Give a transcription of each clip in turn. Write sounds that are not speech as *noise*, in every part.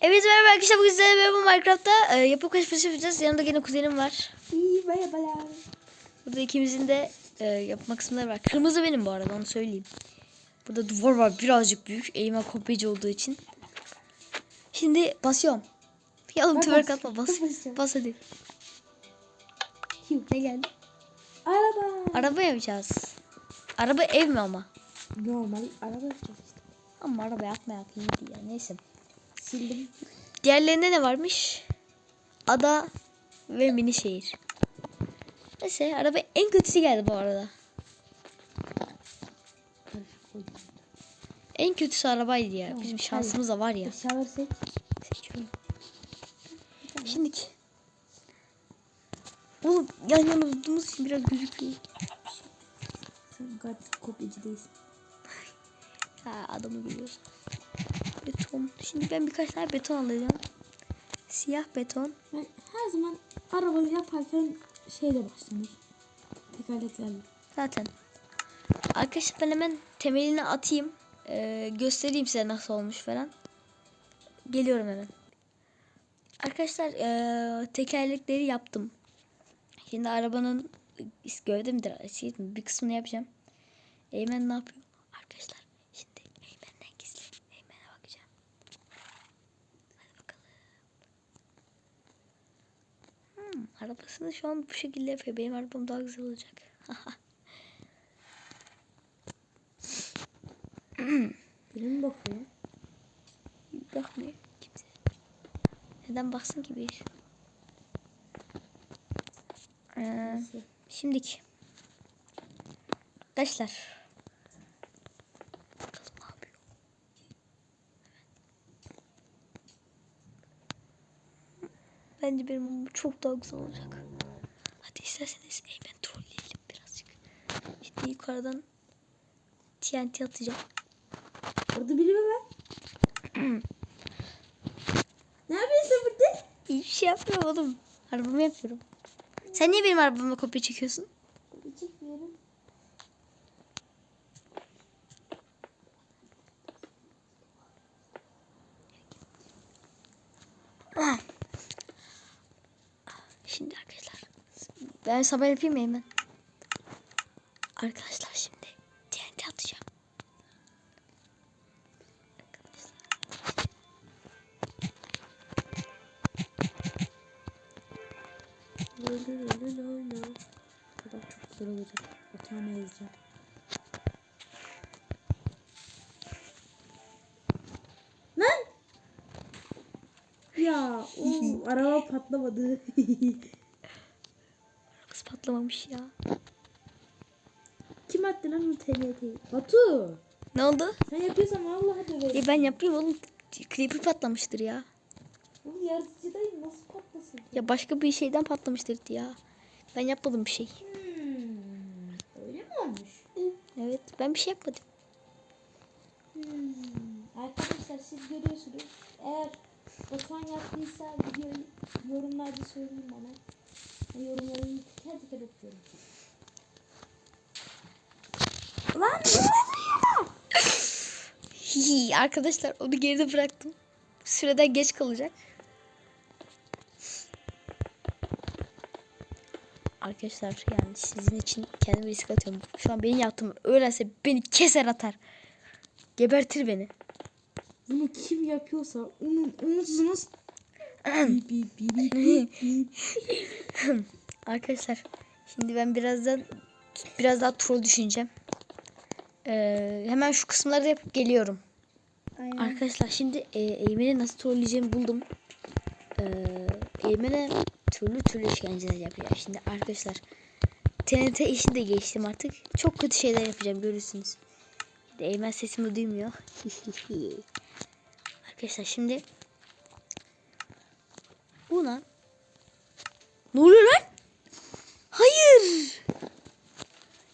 Evet merhaba arkadaşlar bugün sizlerle beraber Minecraft'ta e, yapı kaçması yapacağız. Yanımda yine kuzenim var. İyi merhabalar. Burada ikimizin de e, yapma kısımları var. Kırmızı benim bu arada onu söyleyeyim. Burada duvar var birazcık büyük. Eğime kopyacı olduğu için. Şimdi basıyorum. Ya oğlum bas- atma bas. *laughs* Bas hadi. Ne geldi? Araba. Araba yapacağız. Araba ev mi ama? Normal araba yapacağız işte. Ama araba yapma yap iyiydi ya neyse. Sildim. Diğerlerinde ne varmış? Ada ve mini şehir. Neyse araba en kötüsü geldi bu arada. En kötüsü arabaydı ya. Bizim şansımız da var ya. Şimdiki. Oğlum yan yana durduğumuz için biraz gözüküyor. Sen gayet kopyacı değilsin. *laughs* Ha adamı görüyorsun. Beton. Şimdi ben birkaç tane beton alacağım. Siyah beton. Ben her zaman arabayı yaparken şeyle başlanır. Tekerleklerle. Zaten. Arkadaşlar ben hemen temelini atayım. Ee, göstereyim size nasıl olmuş falan. Geliyorum hemen. Arkadaşlar ee, tekerlekleri yaptım. Şimdi arabanın gövde midir? Şey? Bir kısmını yapacağım. Eymen ne yapıyor? Arkadaşlar şimdi Eymen'den gizli. Eymen'e bakacağım. Hadi bakalım. Hmm, arabasını şu an bu şekilde yapıyor. Benim arabam daha güzel olacak. *laughs* Benim bakıyor. Bakmıyor kimse. Neden baksın ki bir? Ee, şimdiki. Arkadaşlar. Bakalım ne yapıyor. Bence benim çok daha güzel olacak. Hadi isterseniz Eymen trolleyelim birazcık. Şimdi yukarıdan TNT atacağım. Orada biri mi var? *clears throat* ne yapıyorsun burada? Hiçbir şey yapmıyorum oğlum. Arabamı yapıyorum. Sen niye benim arabama kopya çekiyorsun? Kopya çekmiyorum. Şimdi arkadaşlar. Ben sabah yapayım mı hemen? Arkadaşlar şimdi TNT atacağım. Bak çok güzel olacak. Otağına yazacağım. Lan! Ya o araba patlamadı. *laughs* Kız patlamamış ya. Kim attı lan o TNT'yi? Batu! Ne oldu? Sen yapıyorsan vallahi döverim. E ben yapayım oğlum. Creeper patlamıştır ya. Oğlum yaratıcıdayım nasıl patlasın? Ya başka bir şeyden patlamıştır ya. Ben yapmadım bir şey. Hmm, öyle mi olmuş? Evet ben bir şey yapmadım. Hmm, arkadaşlar siz görüyorsunuz. Eğer Batuhan yaptıysa videoyu yorumlarda söyleyin bana. Yorumlarını teker teker okuyorum. Lan Hihi, *laughs* arkadaşlar onu geride bıraktım. Süreden geç kalacak. Arkadaşlar yani sizin için kendimi risk atıyorum. Şu an benim yaptığımı öğrense beni keser atar. Gebertir beni. bunu kim yapıyorsa onun omzunu *laughs* Arkadaşlar şimdi ben birazdan biraz daha troll düşüneceğim. Ee, hemen şu kısımları da yapıp geliyorum. Aynen. Arkadaşlar şimdi e, Eymen'i nasıl trolleyeceğimi buldum. E, Eymen'e türlü türlü işkenceler yapacağım. Şimdi arkadaşlar TNT işini de geçtim artık. Çok kötü şeyler yapacağım görürsünüz. Şimdi Eymen sesimi duymuyor. *laughs* arkadaşlar şimdi Buna Ne oluyor lan? Hayır.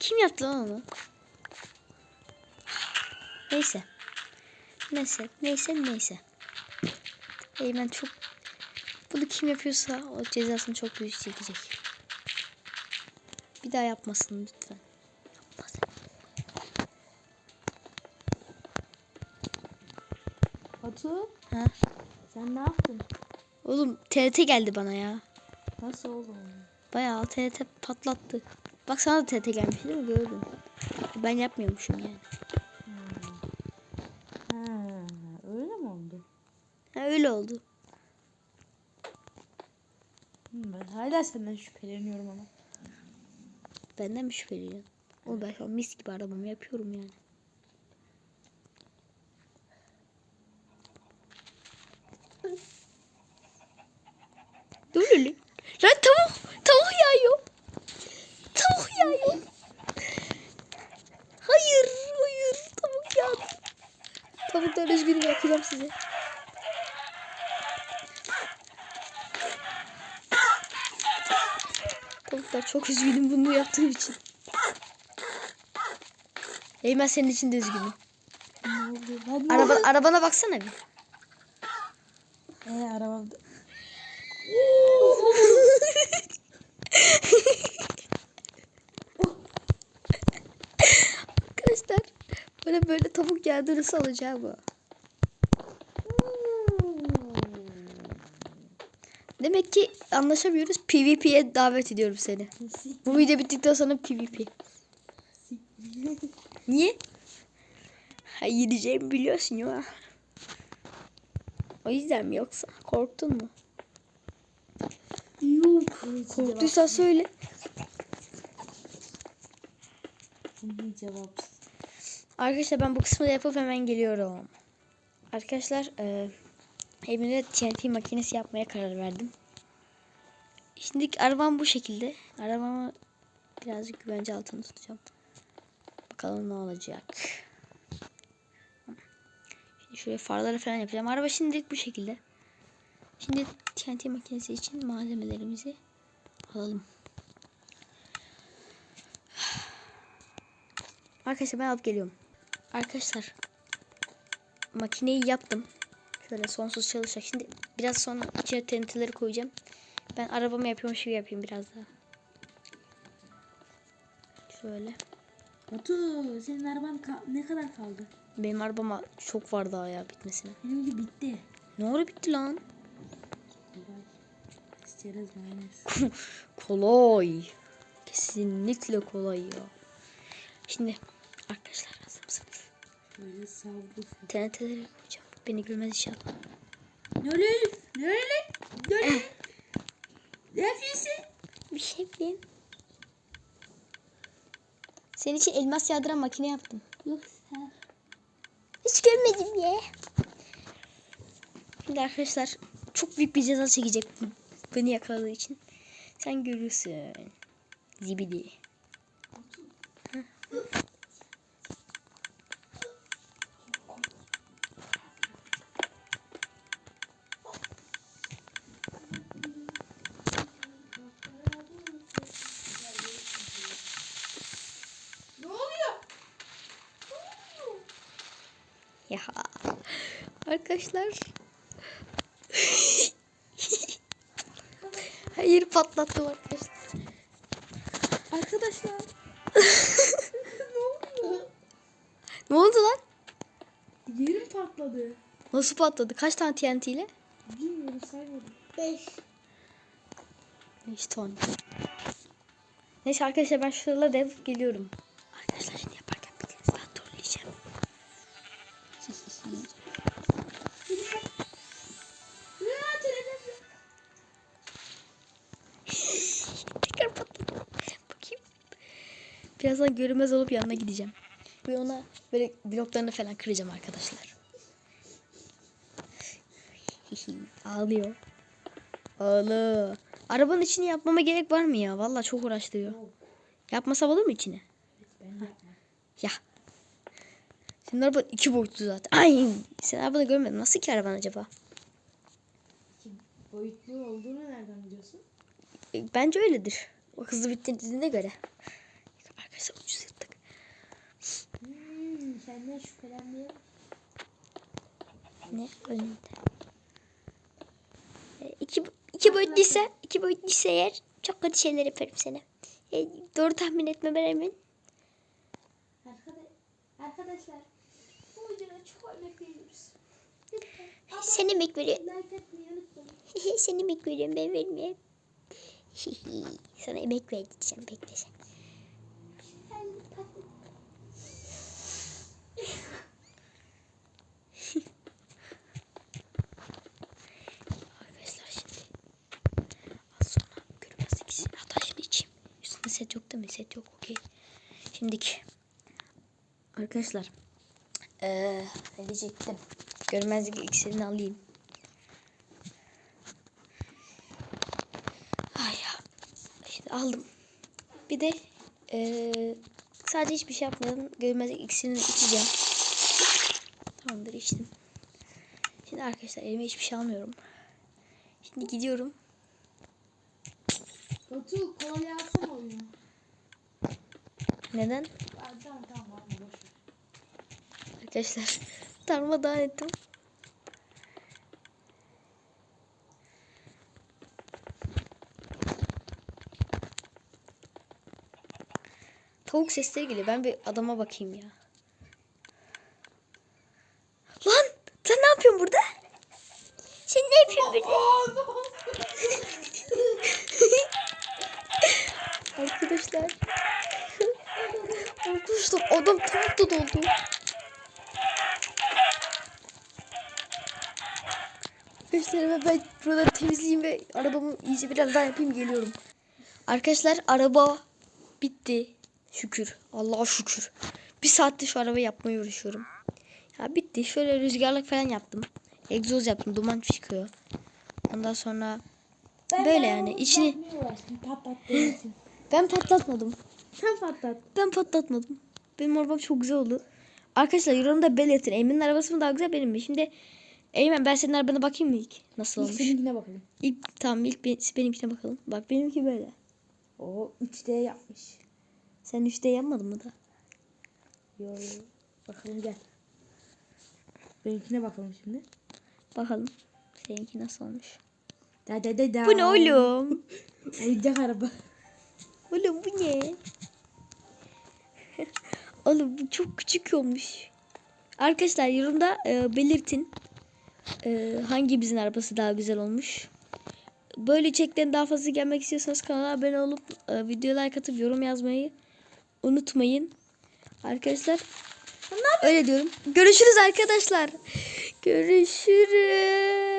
Kim yaptı lan onu? Neyse. Neyse, neyse, neyse. Eymen çok... Bunu kim yapıyorsa o cezasını çok büyük çekecek. Bir daha yapmasın lütfen. Yapmasın. Batu Ha? Oğlum TRT geldi bana ya. Nasıl oldu? Bayağı TRT patlattı. Bak sana da TRT gelmiş değil mi? Gördüm. Ben yapmıyormuşum yani. Ha, öyle mi oldu? Ha, öyle oldu. Hmm, Ben hala senden şüpheleniyorum ama. Benden mi şüpheleniyorsun? O ben şu an mis gibi arabamı yapıyorum yani. Dur öyle. Lan tavuk. Tavuk yağıyor. Tavuk yağıyor. Hayır. Hayır. Tavuk yağdı. Tavuklar üzgünüm yapacağım size. Tavuklar çok üzgünüm bunu yaptığım için. Eymen senin için de üzgünüm. Araba, arabana baksana bir. Ee, arabamda. *laughs* Arkadaşlar böyle böyle tavuk yağdırısı alacağım bu. Demek ki anlaşamıyoruz. PvP'ye davet ediyorum seni. Bu video bittikten sonra PvP. Niye? Ha, yeneceğimi biliyorsun ya. O yüzden mi yoksa? Korktun mu? Yok. Korktuysan söyle. Cevap. Arkadaşlar ben bu kısmı da yapıp hemen geliyorum. Arkadaşlar e, evimde TNT makinesi yapmaya karar verdim. Şimdi arabam bu şekilde. Arabamı birazcık güvence altında tutacağım. Bakalım ne olacak. Şimdi şöyle farları falan yapacağım. Araba şimdilik bu şekilde. Şimdi TNT makinesi için malzemelerimizi alalım. Arkadaşlar ben alıp geliyorum. Arkadaşlar makineyi yaptım. Şöyle sonsuz çalışacak. Şimdi biraz sonra içine TNT'leri koyacağım. Ben arabamı yapıyormuş gibi yapayım biraz daha. Şöyle. Batu senin araban ka- ne kadar kaldı? Benim arabama çok var daha ya bitmesine. Benimki bitti. Ne ara bitti lan? İsteriz mayonez. *laughs* kolay. Kesinlikle kolay ya. Şimdi arkadaşlar hazır mısınız? Böyle savru. TNT'leri koyacağım. Beni görmez inşallah. Öyle? Ne öyle? Ne yapıyorsun? Bir şey bileyim. Senin için elmas yağdıran makine yaptım. Yok sen. Hiç görmedim ya. Şimdi arkadaşlar çok büyük bir ceza çekecek beni yakaladığı için. Sen görürsün. Zibidi. Ya. Arkadaşlar. Hayır patlattım arkadaşlar. Arkadaşlar. ne oluyor? *laughs* Ne oldu lan? Yerim patladı. Nasıl patladı? Kaç tane TNT ile? Bilmiyorum saymadım. Beş. 5 ton. Neyse arkadaşlar ben şuralara yapıp geliyorum. Birazdan görünmez olup yanına gideceğim. Ve ona böyle bloklarını falan kıracağım arkadaşlar. *laughs* Ağlıyor. Ağlı. Arabanın içini yapmama gerek var mı ya? Vallahi çok uğraştırıyor. Yok. Yapmasam olur mu içini? Ya. Senin araban iki boyutlu zaten. Ay. Sen arabanı görmedin. Nasıl ki araban acaba? Boyutlu olduğunu nereden biliyorsun? E, Bence öyledir. O hızlı bittiğine göre. Arkadaşlar ucuz yırttık. Hmm, senden şüphelenmeye Ne? Önünde. E, iki, iki boyutluysa, iki boyutluysa eğer çok kötü şeyler yaparım sana. E, doğru tahmin etme rağmen. Arkadaş, arkadaşlar bu videoda çok emek veriyoruz. Bekliyorum. Like etmeyi unutmayın. *laughs* Seni bekliyorum ben vermeyeyim. *laughs* Sana emek vereceğim bekle sen. Arkadaşlar şimdi az sonra görmez ikisi. Hatta şimdi içeyim. Üstünde set yok değil mi? Set yok okey. Şimdiki. Arkadaşlar. Eee ne diyecektim? Görmezlik iksirini alayım. Ay ya. Şimdi aldım. Bir de eee, sadece hiçbir şey yapmadan görmezlik iksirini içeceğim. Tamamdır içtim. Şimdi arkadaşlar elime hiçbir şey almıyorum. Şimdi gidiyorum. Batu kolye alsana oyunu. Neden? Arkadaşlar *laughs* darmadağın ettim. Tavuk sesleri geliyor. Ben bir adama bakayım ya. Lan sen ne yapıyorsun burada? Sen ne yapıyorsun burada? Doldu. Arkadaşlar ben buraları temizleyeyim ve arabamı iyice biraz daha yapayım geliyorum. Arkadaşlar araba bitti. Şükür. Allah'a şükür. Bir saatte şu arabayı yapmaya uğraşıyorum. Ya bitti. Şöyle rüzgarlık falan yaptım. Egzoz yaptım. Duman çıkıyor. Ondan sonra Ben Böyle yani, içini- ben patlatmadım. Sen patlat. Ben patlatmadım. Benim arabam çok güzel oldu. Arkadaşlar yorumda belirtin. Eymen'in arabası mı daha güzel benim mi? Şimdi Eymen ben senin arabana bakayım mı ilk? Nasıl İlk olmuş? seninkine bakalım. İlk tamam ilk be- benimkine bakalım. Bak benimki böyle. O 3D yapmış. Sen 3D yapmadın mı da? Yo yo. Bakalım gel. Benimkine bakalım şimdi. Bakalım. Seninki nasıl olmuş? Da da da da. Bu ne oğlum? *laughs* Oyuncak araba. oğlum bu ne? *laughs* oğlum bu çok küçük olmuş. Arkadaşlar yorumda e, belirtin. E, hangimizin arabası daha güzel olmuş. Böyle içeriklerin daha fazla gelmek istiyorsanız kanala abone olup e, videoya like atıp yorum yazmayı unutmayın. Arkadaşlar öyle diyorum. Görüşürüz arkadaşlar. Görüşürüz.